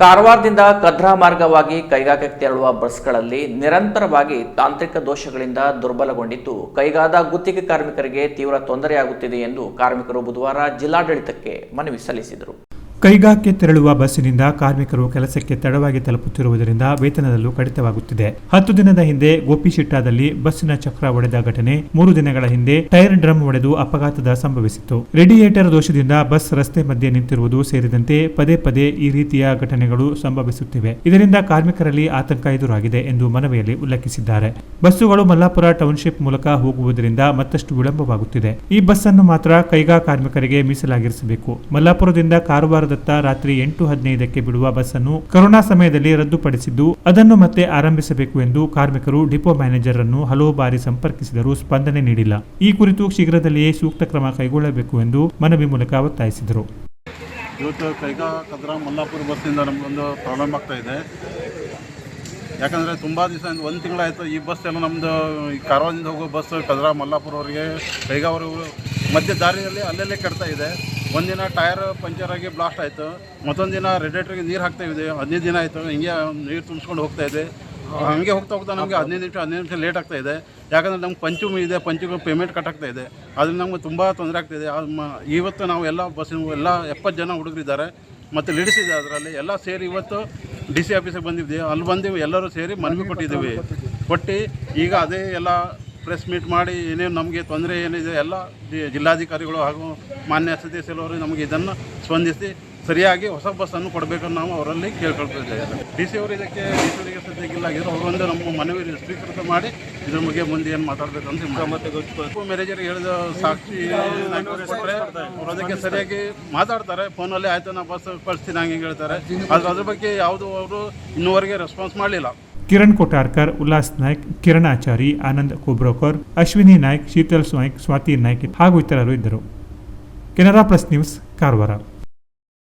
ಕಾರವಾರದಿಂದ ಕದ್ರಾ ಮಾರ್ಗವಾಗಿ ಕೈಗಾಕ್ಕೆ ತೆರಳುವ ಬಸ್ಗಳಲ್ಲಿ ನಿರಂತರವಾಗಿ ತಾಂತ್ರಿಕ ದೋಷಗಳಿಂದ ದುರ್ಬಲಗೊಂಡಿದ್ದು, ಕೈಗಾದ ಗುತ್ತಿಗೆ ಕಾರ್ಮಿಕರಿಗೆ ತೀವ್ರ ತೊಂದರೆಯಾಗುತ್ತಿದೆ ಎಂದು ಕಾರ್ಮಿಕರು ಬುಧವಾರ ಜಿಲ್ಲಾಡಳಿತಕ್ಕೆ ಮನವಿ ಸಲ್ಲಿಸಿದರು. ಕೈಗಾಕ್ಕೆ ತೆರಳುವ ಬಸ್ಸಿನಿಂದ ಕಾರ್ಮಿಕರು ಕೆಲಸಕ್ಕೆ ತಡವಾಗಿ ತಲುಪುತ್ತಿರುವುದರಿಂದ ವೇತನದಲ್ಲೂ ಕಡಿತವಾಗುತ್ತಿದೆ. ಹತ್ತು ದಿನದ ಹಿಂದೆ ಗೋಪಿಶಿಟ್ಟಾದಲ್ಲಿ ಬಸ್ಸಿನ ಚಕ್ರ ಒಡೆದ ಘಟನೆ. ಮೂರು ದಿನಗಳ ಹಿಂದೆ ಟೈರ್ ಡ್ರಮ್ ಒಡೆದು ಅಪಘಾತದ ಸಂಭವಿಸಿತ್ತು. ರೆಡಿಯೇಟರ್ ದೋಷದಿಂದ ಬಸ್ ರಸ್ತೆ ಮಧ್ಯೆ ನಿಂತಿರುವುದು ಸೇರಿದಂತೆ ಪದೇ ಪದೇ ಈ ರೀತಿಯ ಘಟನೆಗಳು ಸಂಭವಿಸುತ್ತಿವೆ. ಇದರಿಂದ ಕಾರ್ಮಿಕರಲ್ಲಿ ಆತಂಕ ಎದುರಾಗಿದೆ ಎಂದು ಮನವಿಯಲ್ಲಿ ಉಲ್ಲೇಖಿಸಿದ್ದಾರೆ. ಬಸ್ಸುಗಳು ಮಲ್ಲಾಪುರ ಟೌನ್ಶಿಪ್ ಮೂಲಕ ಹೋಗುವುದರಿಂದ ಮತ್ತಷ್ಟು ವಿಳಂಬವಾಗುತ್ತಿದೆ. ಈ ಬಸ್ ಅನ್ನು ಮಾತ್ರ ಕೈಗಾ ಕಾರ್ಮಿಕರಿಗೆ ಮೀಸಲಾಗಿರಿಸಬೇಕು. ಮಲ್ಲಾಪುರದಿಂದ ಕಾರವಾರದತ್ತ ರಾತ್ರಿ ಎಂಟು ಹದಿನೈದಕ್ಕೆ ಬಿಡುವ ಬಸ್ಸನ್ನು ಕೊರೋನಾ ಸಮಯದಲ್ಲಿ ರದ್ದುಪಡಿಸಿದ್ದು, ಅದನ್ನು ಮತ್ತೆ ಆರಂಭಿಸಬೇಕು ಎಂದು ಕಾರ್ಮಿಕರು ಡಿಪೋ ಮ್ಯಾನೇಜರ್ ಅನ್ನು ಹಲವು ಬಾರಿ ಸಂಪರ್ಕಿಸಿದರೂ ಸ್ಪಂದನೆ ನೀಡಿಲ್ಲ. ಈ ಕುರಿತು ಶೀಘ್ರದಲ್ಲಿಯೇ ಸೂಕ್ತ ಕ್ರಮ ಕೈಗೊಳ್ಳಬೇಕು ಎಂದು ಮನವಿ ಮೂಲಕ ಒತ್ತಾಯಿಸಿದರು. ಇವತ್ತು ಕೈಗಾ ಕದ್ರಾ ಮಲ್ಲಾಪುರ ಬಸ್ಸಿಂದ ನಮಗೊಂದು ಪ್ರಾಬ್ಲಮ್ ಆಗ್ತಾ ಇದೆ. ಯಾಕಂದರೆ ತುಂಬ ದಿವಸ ಒಂದು ತಿಂಗಳಾಯಿತು ಈ ಬಸ್ ಎಲ್ಲ ನಮ್ಮದು ಕಾರವಾರದಿಂದ ಹೋಗೋ ಬಸ್ ಕದ್ರಾ ಮಲ್ಲಾಪುರವರೆಗೆ ಕೈಗಾವರೆಗೂ ಮಧ್ಯ ದಾರಿಯಲ್ಲಿ ಅಲ್ಲಲ್ಲೇ ಕಟ್ತಾ ಇದೆ. ಒಂದಿನ ಟೈರ್ ಪಂಚರ್ ಆಗಿ ಬ್ಲಾಸ್ಟ್ ಆಯಿತು. ಮತ್ತೊಂದು ದಿನ ರೆಡೇಟ್ರಿಗೆ ನೀರು ಹಾಕ್ತಾ ಇದೆ. ಹದಿನೈದು ದಿನ ಆಯಿತು. ಹಿಂಗೆ ನೀರು ತುಂಬಿಸ್ಕೊಂಡು ಹೋಗ್ತಾ ಇದೆ. ಹಂಗೆ ಹೋಗ್ತಾ ಹೋಗ್ತಾ ನಮಗೆ ಹದಿನೈದು ನಿಮಿಷ ಹದಿನೈದು ನಿಮಿಷ ಲೇಟ್ ಆಗ್ತಾ ಇದೆ. ಯಾಕಂದರೆ ನಮ್ಗೆ ಪಂಚಮಿ ಇದೆ. ಪಂಚಮಿ ಪೇಮೆಂಟ್ ಕಟ್ ಆಗ್ತಾ ಇದೆ. ಅದರಿಂದ ನಮ್ಗೆ ತುಂಬ ತೊಂದರೆ ಆಗ್ತಿದೆ ಅದು ಮ- ಇವತ್ತು ನಾವು ಎಲ್ಲ ಬಸ್ಸಿನ ಎಲ್ಲ ಎಪ್ಪತ್ತು ಜನ ಹುಡುಗರಿದ್ದಾರೆ. ಮತ್ತು ಲೇಡೀಸ್ ಇದೆ ಅದರಲ್ಲಿ. ಎಲ್ಲ ಸೇರಿ ಇವತ್ತು ಡಿ ಸಿ ಆಫೀಸಿಗೆ ಬಂದಿದ್ದೀವಿ ಅಲ್ಲಿ ಬಂದೀವಿ ಎಲ್ಲರೂ ಸೇರಿ ಮನವಿ ಕೊಟ್ಟಿದ್ದೀವಿ. ಕೊಟ್ಟು ಈಗ ಅದೇ ಎಲ್ಲ ಪ್ರೆಸ್ ಮೀಟ್ ಮಾಡಿ ಏನೇನು ನಮಗೆ ತೊಂದರೆ ಏನಿದೆ ಎಲ್ಲ ಜಿಲ್ಲಾಧಿಕಾರಿಗಳು ಹಾಗೂ ಮಾನ್ಯ ಸದಸ್ಯರವರು ನಮಗೆ ಇದನ್ನು ಸ್ಪಂದಿಸಿ ಸರಿಯಾಗಿ ಹೊಸ ಬಸ್ಸನ್ನು ಕೊಡಬೇಕು ನಾವು ಅವರಲ್ಲಿ ಕೇಳ್ಕೊಳ್ತಿದ್ದೇವೆ ಡಿ ಸಿ ಅವರು ಇದಕ್ಕೆ ಡಿ ಸಿ ಅವರಿಗೆ ಆಗಿದ್ರು ಅವರೊಂದು ನಮ್ಮ ಮನವಿ ಸ್ವೀಕೃತ ಮಾಡಿ ಇದ್ರ ಬಗ್ಗೆ ಮುಂದೆ ಏನು ಮಾತಾಡಬೇಕು ಅಂತ ಮತ್ತೆ ಮ್ಯಾನೇಜರ್ ಹೇಳಿದ ಸಾಕ್ಷಿ ಅವರು ಅವ್ರು ಅದಕ್ಕೆ ಸರಿಯಾಗಿ ಮಾತಾಡ್ತಾರೆ. ಫೋನಲ್ಲಿ ಆಯಿತು ನಾ ಬಸ್ ಕಳಿಸ್ತೀನಿ. ಹಂಗೆ ಹೇಳ್ತಾರೆ. ಆದರೆ ಅದ್ರ ಬಗ್ಗೆ ಯಾವುದು ಅವರು ಇನ್ನೂವರೆಗೆ ರೆಸ್ಪಾನ್ಸ್ ಮಾಡಲಿಲ್ಲ. ಕಿರಣ್ ಕೊಟಾರ್ಕರ್ ಉಲ್ಲಾಸ್ ನಾಯ್ಕ್, ಕಿರಣ್ ಆಚಾರಿ, ಆನಂದ್ ಕುಬ್ರೋಕರ್, ಅಶ್ವಿನಿ ನಾಯ್ಕ್, ಶೀತಲ್ ನಾಯ್ಕ್, ಸ್ವಾತಿ ನಾಯ್ಕ್ ಹಾಗೂ ಇತರರು ಇದ್ದರು. Canara plus news, Karwar.